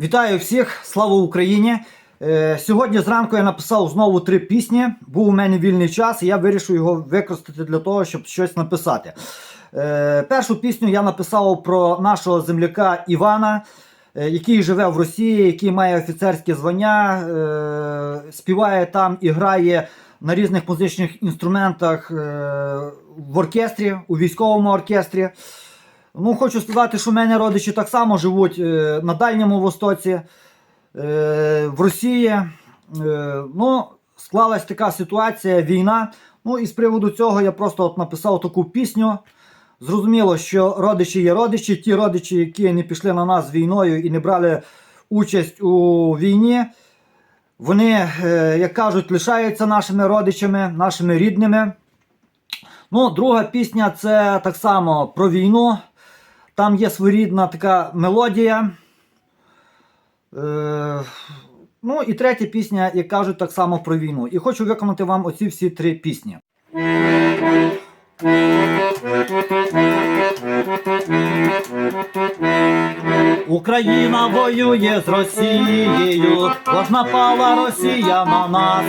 Вітаю всіх, слава Україні! Е, Сьогодні зранку я написав знову три пісні. Був у мене вільний час, і я вирішив його використати для того, щоб щось написати. Е, Першу пісню я написав про нашого земляка Івана, е, який живе в Росії, який має офіцерське звання, співає там і грає на різних музичних інструментах в оркестрі, у військовому оркестрі. Ну, хочу сказати, що в мене родичі так само живуть е, на Дальньому Востоці, е, в Росії. Е, ну, склалась така ситуація, війна. Ну і з приводу цього я просто от написав таку пісню. Зрозуміло, що родичі є родичі, ті родичі, які не пішли на нас війною і не брали участь у війні, вони, е, як кажуть, лишаються нашими родичами, нашими рідними. Ну, друга пісня це так само про війну. Там є своєрідна така мелодія. Е, ну і третя пісня, як кажуть, так само про війну. І хочу виконати вам оці всі три пісні. Україна воює з Росією, ж напала Росія на нас.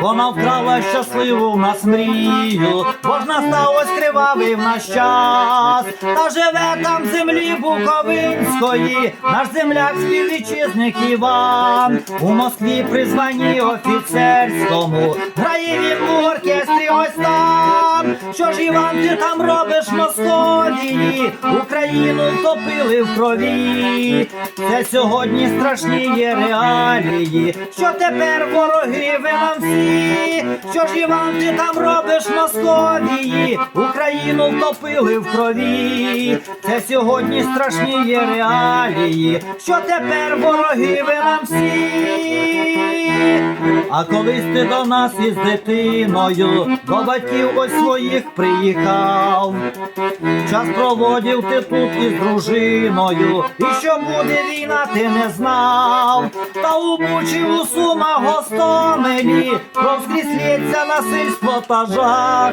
Вона вкрала щасливу в нас мрію, бо ж настав кривавий в наш час. Та живе там землі Буковинської, наш земляк співвітчизник Іван. У Москві при званні офіцерському, грає він у оркестрі ось там. Що ж Іван, ти там робиш в Московії? Україну втопили в крові. Це сьогодні страшні є реалії. Що тепер вороги ви нам всі? Що ж Іван, ти там робиш Московії? Україну втопили в крові. Це сьогодні страшні є реалії. Що тепер вороги ви нам всі? А колись ти до нас із дитиною, до батьків ось своїх приїхав. Час проводив ти тут із дружиною, і що буде війна, ти не знав. Та у Бучі, у Сумах, Гостомелі, кров скрізь насильство та жах.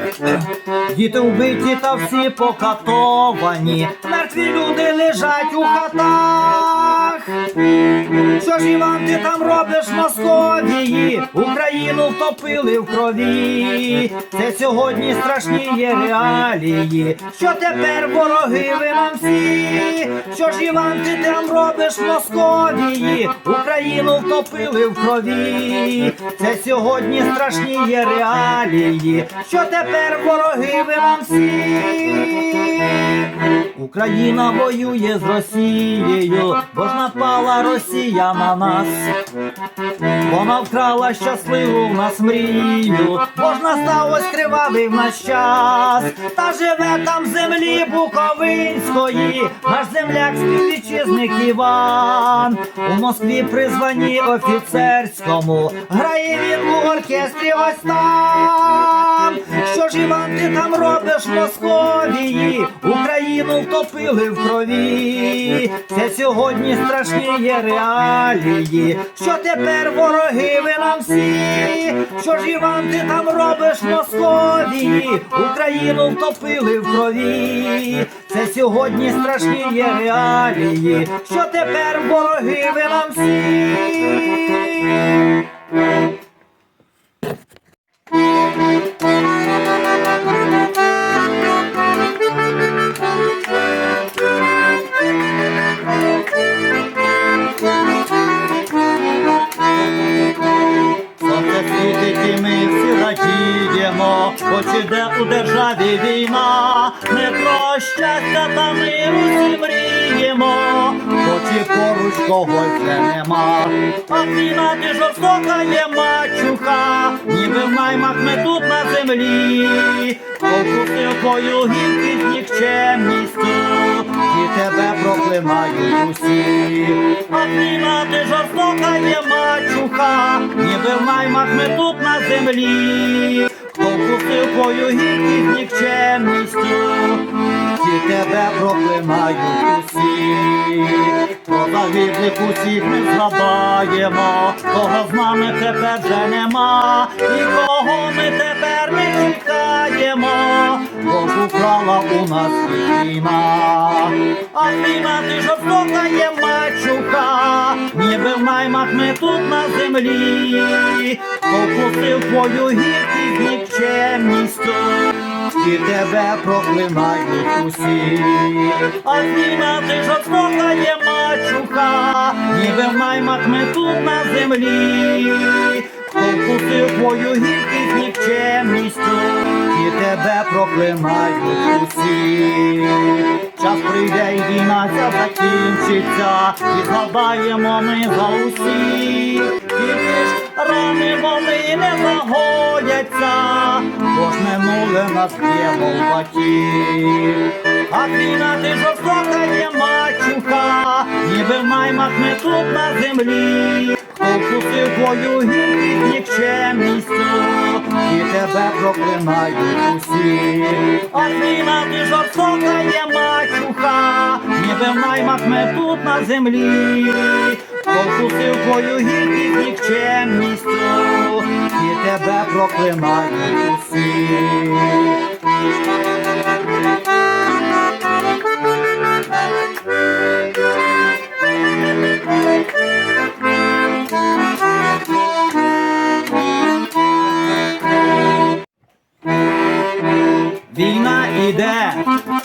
Діти вбиті та всі покатовані, мертві люди лежать у хатах. Що ж Іван, ти там робиш Московії? Україну втопили в крові. Це сьогодні страшні є реалії. Що тепер вороги ви нам всі? Що ж Іван, ти там робиш в Московії? Україну втопили в крові. Це сьогодні страшні є реалії. Що тепер вороги ви нам всі? Україна воює з Росією, бо ж напала Росія на нас. Вона вкрала щасливу в нас мрію, бо ж настав ось кривавий в наш час. Та живе там землі Буковинської, наш земляк співвітчизник Іван. У Москві при званні офіцерському, грає він у оркестрі ось там. Що ж Іван, ти там робиш в Московії? Україну втопили в крові. Це сьогодні страшні є реалії. Що тепер вороги ви нам всі? Що ж Іван, ти там робиш в Московії? Україну втопили в крові. Це сьогодні страшні є реалії. Що тепер вороги ви нам всі? Радіємо, хоч іде у державі війна, не про щастя та миру всі мріємо, хоч і поруч когось вже нема. А війна ти жорстока є мачуха, ніби в наймах ми тут на землі, Покусив твою гідність нікчемністю, і тебе проклинають усі. А війна ти жорстока є мачуха, ніби в наймах ми тут на землі, хто вкусив твою гідність нікчемністю, ті тебе проклинають усі. Про загиблих усіх ми згадаємо, кого з нами тепер вже нема, і кого ми тепер не чекаємо? Бо у нас війна. А війна ти жорстока є мачуха, ніби в наймах ми тут на землі. Покусив твою гідність нікчемністю, і тебе проклинають усі. А війна ти жорстока є мачуха, ніби в наймах ми тут на землі. Покусив твою гідність нікчемністю, тебе проклинають усі. Час прийде і війна ця закінчиться, і згадаємо ми за усіх. Тільки ж рани вони не загояться, бо ж минуле нас є волбаки. А війна ти жорстока є мачуха, ніби в наймах ми тут на землі. Твою гідність нікчемністю, і тебе проклинають усі. А війна ти жорстока є мачуха, ніби в наймах ми тут на землі. Хто вкусив твою гідність нікчемністю, і тебе проклинають усі.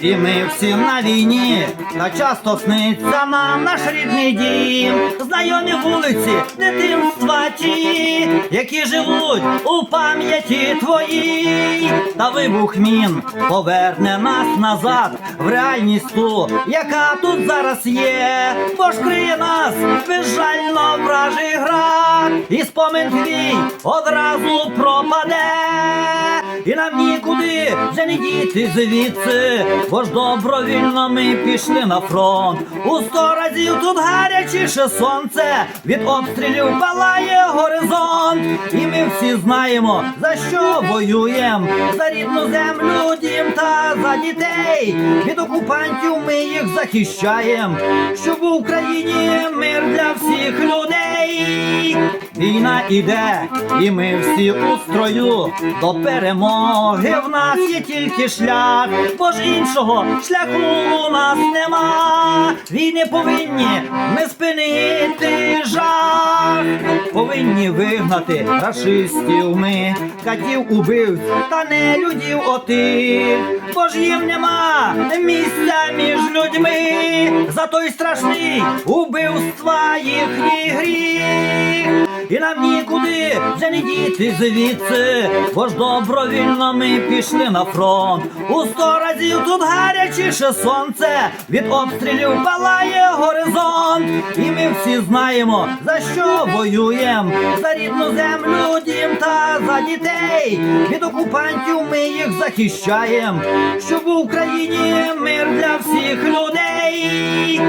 І ми всі на війні, та часто сниться нам наш рідний дім, знайомі вулиці, дитинства ті, які живуть у пам'яті твоїй, та вибух мін поверне нас назад в реальність ту, яка тут зараз є, бо ж криє нас безжально вражий град, і спомин твій одразу пропаде. І нам нікуди вже не діти звідси, бо ж добровільно ми пішли на фронт. У сто разів тут гарячіше сонце, від обстрілів палає горизонт. І ми всі знаємо, за що воюєм, за рідну землю, дім та за дітей. Від окупантів ми їх захищаєм, щоб в Україні мир для всіх людей. Війна іде, і ми всі у строю. До перемоги в нас є тільки шлях, бо ж іншого шляху у нас нема. Війни повинні ми спинити жах, повинні вигнати рашистів ми, катів убивць та не людів отих, бо ж їм нема місця між людьми, за той страшний убивства їхній гріх. І нам нікуди вже не діти звідси, бо ж добровільно ми пішли на фронт. У сто разів тут гарячіше сонце, від обстрілів палає горизонт. І ми всі знаємо, за що воюєм, за рідну землю, дім та за дітей. Від окупантів ми їх захищаєм, щоб в Україні мир для всіх людей.